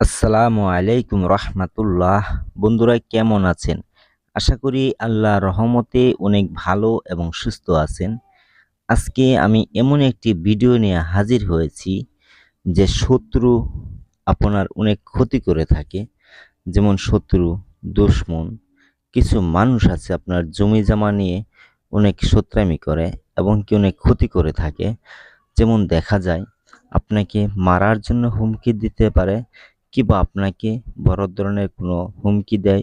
আসসালামু আলাইকুম রহমাতুল্লাহ। বন্ধুরা, কেমন আছেন? আশা করি আল্লাহ রহমতে অনেক ভালো এবং সুস্থ আছেন। আজকে আমি এমন একটি ভিডিও নিয়ে হাজির হয়েছি যে শত্রু আপনার অনেক ক্ষতি করে থাকে। যেমন শত্রু, দুশ্মন, কিছু মানুষ আছে আপনার জমি জমা নিয়ে অনেক শত্রামি করে এবং কি অনেক ক্ষতি করে থাকে। যেমন দেখা যায়, আপনাকে মারার জন্য হুমকি দিতে পারে কিংবা আপনাকে বড় ধরনের কোনো হুমকি দেয়?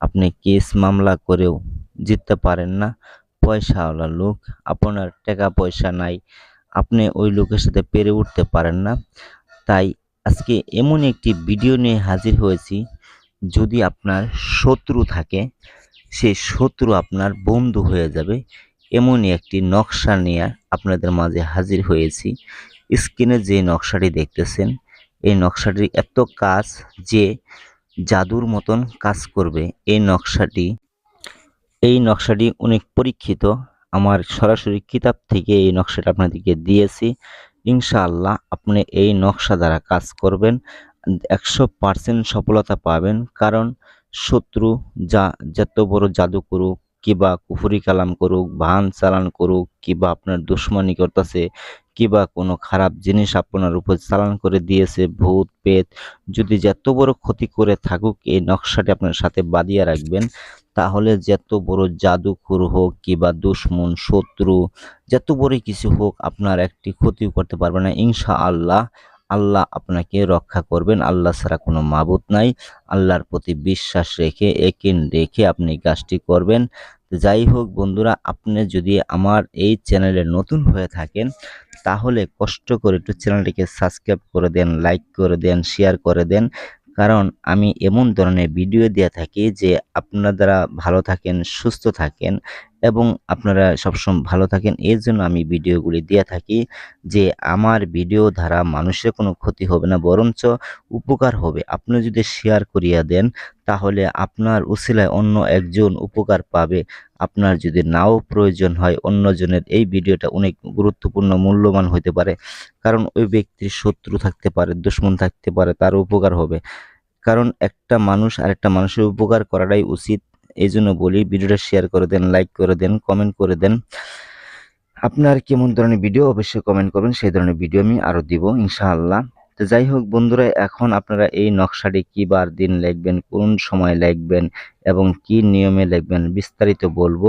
আপনি কেস মামলা করেও জিততে পারেন না। পয়সাওয়ালা লোক, আপনার টাকা পয়সা নাই। আপনি ওই লোকের সাথে পেরে উঠতে পারেন না। তাই আজকে এমন একটি ভিডিও নিয়ে হাজির হয়েছি। যদি আপনার শত্রু থাকে, সে শত্রু আপনার বন্ধু হয়ে যাবে। এমনই একটি নকশা নিয়ে আপনাদের মাঝে হাজির হয়েছি। স্ক্রিনে যে নকশাটি দেখতেছেন এই নকশাটি এত কাজ যে জাদুর মতন কাজ করবে। এই নকশাটি এই নকশাটি অনেক পরীক্ষিত। আমার সরাসরি কিতাব থেকে এই নকশাটা আপনাদেরকে দিয়েছি। ইনশাআল্লাহ আপনি এই নকশা দ্বারা কাজ করবেন, একশো পার্সেন্ট সফলতা পাবেন। কারণ শত্রু যা, যত বড় জাদু করুক, কিবা কুফুরি কালাম করুক, ভান চালান করুক, কিবা আপনার দুশ্মনী করতেছে কিবা কোনো খারাপ জিনিস আপনার উপর চালান করে দিয়েছে, ভূত পেত যদি যত বড় ক্ষতি করে থাকুক, এই নকশাটি আপনার সাথে বাঁধিয়ে রাখবেন, তাহলে যত বড় জাদুখুর হোক কিবা দুশ্মন, শত্রু যত বড় কিছু হোক, আপনার একটি ক্ষতি করতে পারবে না। ইনশা আল্লাহ আল্লাহ আপনাকে রক্ষা করবেন। আল্লাহ ছাড়া কোনো মাবুত নাই। আল্লাহর প্রতি বিশ্বাস রেখে, একিন রেখে আপনি কাজটি করবেন। যাই হোক বন্ধুরা, আপনি যদি আমার এই চ্যানেলে নতুন হয়ে থাকেন, তাহলে কষ্ট করে একটু চ্যানেলটিকে সাবস্ক্রাইব করে দেন, লাইক করে দেন, শেয়ার করে দেন। কারণ আমি এমন ধরনের ভিডিও দিয়ে থাকি যে আপনারা ভালো থাকেন, সুস্থ থাকেন এবং আপনারা সবসময় ভালো থাকেন। এর জন্য আমি ভিডিওগুলি দিয়ে থাকি যে আমার ভিডিও দ্বারা মানুষের কোনো ক্ষতি হবে না, বরঞ্চ উপকার হবে। আপনি যদি শেয়ার করিয়া দেন, তাহলে আপনার উসিলায় অন্য একজন উপকার পাবে। আপনার যদি নাও প্রয়োজন হয়, অন্যজনের এই ভিডিওটা অনেক গুরুত্বপূর্ণ, মূল্যবান হতে পারে। কারণ ওই ব্যক্তির শত্রু থাকতে পারে, দুশ্মন থাকতে পারে, তার উপকার হবে। কারণ একটা মানুষ আরেকটা মানুষের উপকার করাটাই উচিত। এই জন্য বলি, ভিডিওটা শেয়ার করে দেন লাইক করে দেন কমেন্ট করে দেন। আপনার কেমন ধরনের ভিডিও অবশ্যই কমেন্ট করবেন, সেই ধরনের ভিডিও আমি আরও দিব, ইনশাআল্লাহ। তো যাই হোক বন্ধুরা, এখন আপনারা এই নকশাটি কী বার দিন লিখবেন, কোন সময় লিখবেন এবং কি নিয়মে লিখবেন বিস্তারিত বলব।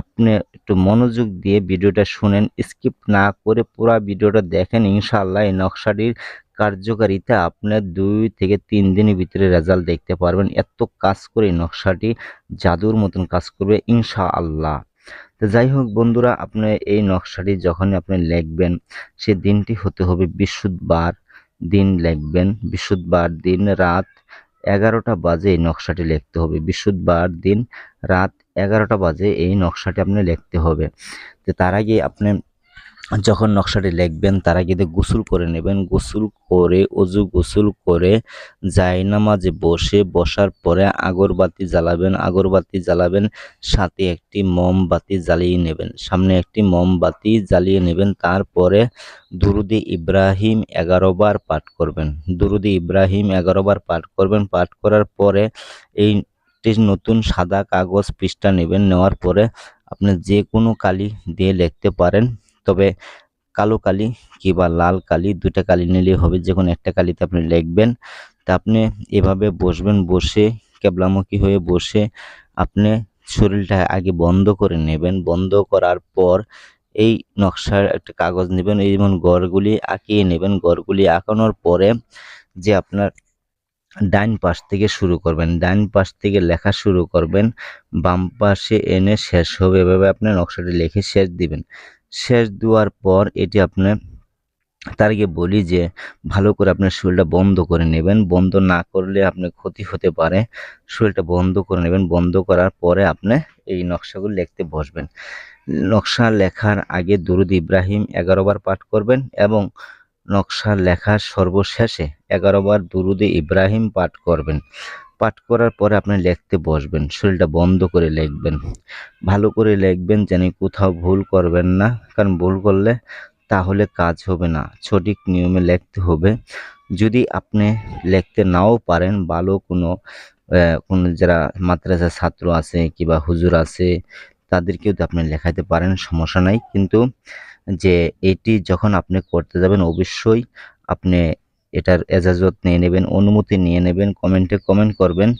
আপনি একটু মনোযোগ দিয়ে ভিডিওটা শুনেন স্কিপ না করে পুরো ভিডিওটা দেখেন, ইনশাআল্লাহ এই নকশাটির কার্যকারিতা আপনার দুই থেকে তিন দিনের ভিতরে রেজাল্ট দেখতে পারবেন। এত কাজ করে নকশাটি জাদুর মতন কাজ করবে ইনশাআল্লাহ। তো যাই হোক বন্ধুরা আপনি এই নকশাটি যখন আপনি লিখবেন, সে দিনটি হতে হবে বৃহস্পতিবার দিন লিখবেন। বৃহস্পতিবার দিন রাত এগারোটা বাজে এই নকশাটি লিখতে হবে। বৃহস্পতিবার দিন রাত এগারোটা বাজে এই নকশাটি আপনি লিখতে হবে। তো তার আগে আপনি যখন নকশাটি লিখবেন, তার আগে গোসল করে নেবেন। গোসল করে, অজু গোসল করে জায়নামাজে বসে, বসার পরে আগরবাতি জ্বালাবেন। আগরবাতি জ্বালাবেন, সাথে একটি মোমবাতি জ্বালিয়ে নেবেন। সামনে একটি মোমবাতি জ্বালিয়ে নেবেন, তারপরে দুরুদি ইব্রাহিম এগারো বার পাঠ করবেন। দুরুদি ইব্রাহিম এগারো বার পাঠ করবেন। পাঠ করার পরে এই নতুন সাদা কাগজ পৃষ্ঠা নেবেন। নেওয়ার পরে আপনি যে কোনো কালি দিয়ে লিখতে পারেন। তবে কালো কালি কিংবা লাল কালি দুটা কালি নিলেই হবে, যে কোনো একটা কালিতে আপনি লিখবেন। তা আপনি এভাবে বসবেন, বসে কেবলামুখী হয়ে বসে আপনি শরীরটা আগে বন্ধ করে নেবেন। বন্ধ করার পর এই নকশার একটা কাগজ নেবেন, এই যেমন গড়গুলি আঁকিয়ে নেবেন, গড়গুলি আঁকানোর পরে যে আপনার ডাইন পাশ থেকে শুরু করবেন ডাইন পাশ থেকে লেখা শুরু করবেন, বাম পাশে এনে শেষ হবে। এভাবে আপনি নকশাটি লিখে শেষ দিবেন। শেষ দেওয়ার পর এটি আপনি তার আগে বলি যে ভালো করে আপনার শরীরটা বন্ধ করে নেবেন। বন্ধ না করলে আপনার ক্ষতি হতে পারে। শরীরটা বন্ধ করে নেবেন। বন্ধ করার পরে আপনি এই নকশাগুলো লিখতে বসবেন। নকশা লেখার আগে দুরুদ ইব্রাহিম এগারো বার পাঠ করবেন এবং নকশা লেখার সর্বশেষে এগারো বার দুরুদে ইব্রাহিম পাঠ করবেন। পাঠ করার পরে আপনি লিখতে বসবেন, শরীরটা বন্ধ করে লিখবেন। ভালো করে লিখবেন যেন কোথাও ভুল করবেন না, কারণ ভুল করলে তাহলে কাজ হবে না। সঠিক নিয়মে লিখতে হবে। যদি আপনি লিখতে নাও পারেন, ভালো কোনো কোনো যারা মাদ্রাসা ছাত্র আছে কিংবা হুজুর আছে, তাদেরকেও তো আপনি লেখাতে পারেন, সমস্যা নাই। কিন্তু যে এটি যখন আপনি করতে যাবেন, অবশ্যই আপনি এটার এজাজত নিয়ে নেবেন, অনুমতি নিয়ে নেবেন কমেন্টে কমেন্ট করবেন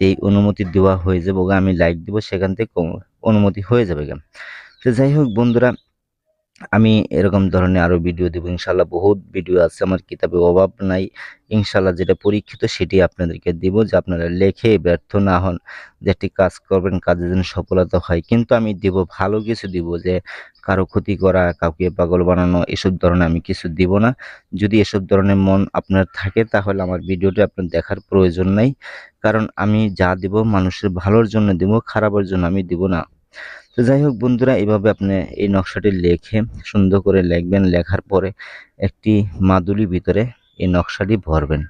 এই অনুমতি দেওয়া হয়ে যাবে আমি লাইক দেবো, সেখান থেকে অনুমতি হয়ে যাবে তো যাই হোক বন্ধুরা আমি এরকম ধরনের আরও ভিডিও দেবো। ইনশাল্লাহ বহুত ভিডিও আছে, আমার কিতাবে অভাব নাই। ইনশাল্লাহ যেটা পরীক্ষিত সেটি আপনাদেরকে দিব যে আপনারা লেখে ব্যর্থ না হন, যে একটি কাজ করবেন, কাজের জন্য সফলতা হয়। কিন্তু আমি দিব, ভালো কিছু দিব যে কারও ক্ষতি করা, কাউকে পাগল বানানো, এসব ধরনের আমি কিছু দিব না। যদি এসব ধরনের মন আপনার থাকে, তাহলে আমার ভিডিওটি আপনার দেখার প্রয়োজন নাই। কারণ আমি যা দিব, মানুষের ভালোর জন্য দিব, খারাপের জন্য আমি দিব না। তো যাই হোক বন্ধুরা, এভাবে আপনি এই নকশাটি লেখে সুন্দর করে লিখবেন। লেখার পরে একটি মাদুলি ভিতরে এই নকশাটি ভরবেন।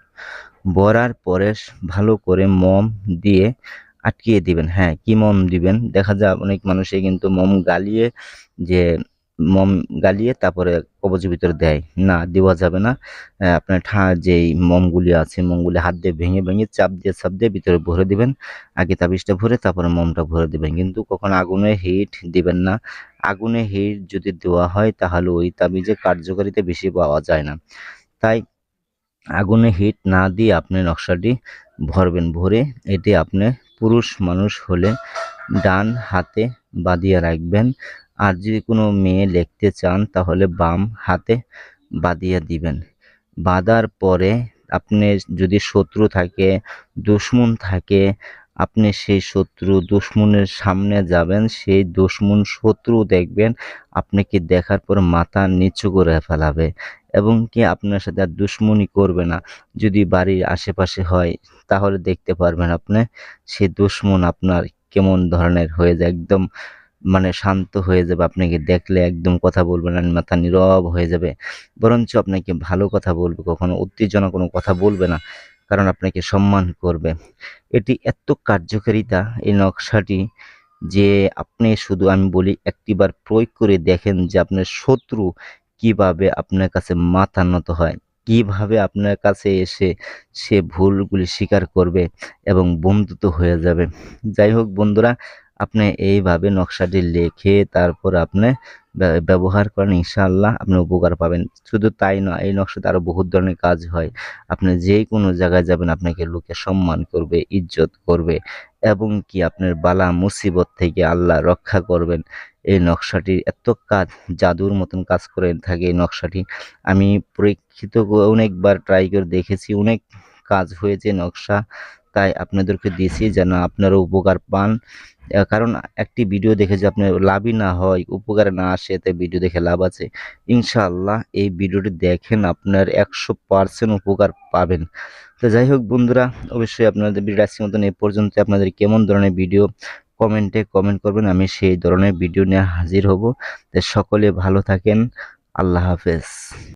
ভরার পরে ভালো করে মম দিয়ে আটকিয়ে দিবেন। হ্যাঁ কি মম দিবেন? দেখা যায় অনেক মানুষে কিন্তু মম গালিয়ে যে মম গালিয়ে তারপরে কবজের ভিতরে দেয়। না, দেওয়া যাবে না। আপনার ঠা, যেই মমগুলি আছে, মমগুলি হাত দিয়ে ভেঙে ভেঙে চাপ দিয়ে চাপ দিয়ে ভিতরে ভরে দিবেন। আগে তাবিজটা ভরে তারপরে মমটা ভরে দিবেন। কিন্তু কখনো আগুনে হিট দিবেন না, আগুনে হিট যদি দেওয়া হয়, তাহলে ওই তাবিজে কার্যকারিতা বেশি পাওয়া যায় না। তাই আগুনে হিট না দিয়ে আপনি নকশাটি ভরবেন, ভরে এটি আপনি পুরুষ মানুষ হলে ডান হাতে বাঁধিয়ে রাখবেন। আর যদি কোনো মেয়ে লিখতে চান, তাহলে বাম হাতে বাঁধিয়ে দিবেন। বাঁধার পরে আপনি যদি শত্রু থাকে, দুশ্মন থাকে, আপনি সেই শত্রু দুশ্মনের সামনে যাবেন, সেই দুশ্মন শত্রু দেখবেন আপনাকে দেখার পর মাথা নিচু করে ফেলাবে এবং কি আপনার সাথে আর দুশ্মনী করবে না। যদি বাড়ির আশেপাশে হয়, তাহলে দেখতে পারবেন আপনি সে দুশ্মন আপনার কেমন ধরনের হয়ে যায়, একদম মানে শান্ত হয়ে যাবে, আপনাকে দেখলে একদম কথা বলবে না, মাথা নীরব হয়ে যাবে। বরঞ্চ আপনাকে ভালো কথা বলবে, কখনো উত্তেজনা কোনো কথা বলবে না, কারণ আপনাকে সম্মান করবে। এটি এত কার্যকারিতা, এই নকশাটি যে আপনি শুধু আমি বলি একটিবার প্রয়োগ করে দেখেন যে আপনার শত্রু কীভাবে আপনার কাছে মাথা নত হয়, কীভাবে আপনার কাছে এসে সে ভুলগুলি স্বীকার করবে এবং বন্ধুত্ব হয়ে যাবে। যাই হোক বন্ধুরা আপনি এইভাবে নকশাটি লিখে তারপর আপনি ব্য- ব্যবহার করেন, ইনশাআল্লাহ আপনি উপকার পাবেন। শুধু তাই নয়, এই নকশাতে আরও বহুত ধরনের কাজ হয়। আপনি যে কোনো জায়গায় যাবেন, আপনাকে লোকে সম্মান করবে, ইজ্জত করবে এবং কি আপনার বালা মুসিবত থেকে আল্লাহ রক্ষা করবেন। এই নকশাটি এত কাজ, জাদুর মতন কাজ করে থাকে এই নকশাটি। আমি পরীক্ষিত অনেকবার ট্রাই করে দেখেছি, অনেক কাজ হয়েছে নকশা। তাই আপনাদেরকে দিয়েছি যেন আপনারা উপকার পান। কারণ একটি ভিডিও দেখে যে আপনার লাভই না হয়, উপকারে না আসে, তাই ভিডিও দেখে লাভ আছে। ইনশাআল্লাহ এই ভিডিওটি দেখেন, আপনার একশো পার্সেন্ট উপকার পাবেন। তো যাই হোক বন্ধুরা, অবশ্যই আপনাদের ভিডিও আজকের মতন এই পর্যন্ত আপনাদের কেমন ধরনের ভিডিও কমেন্টে কমেন্ট করবেন, আমি সেই ধরনের ভিডিও নিয়ে হাজির হব। তো সকলে ভালো থাকেন। আল্লাহ হাফেজ।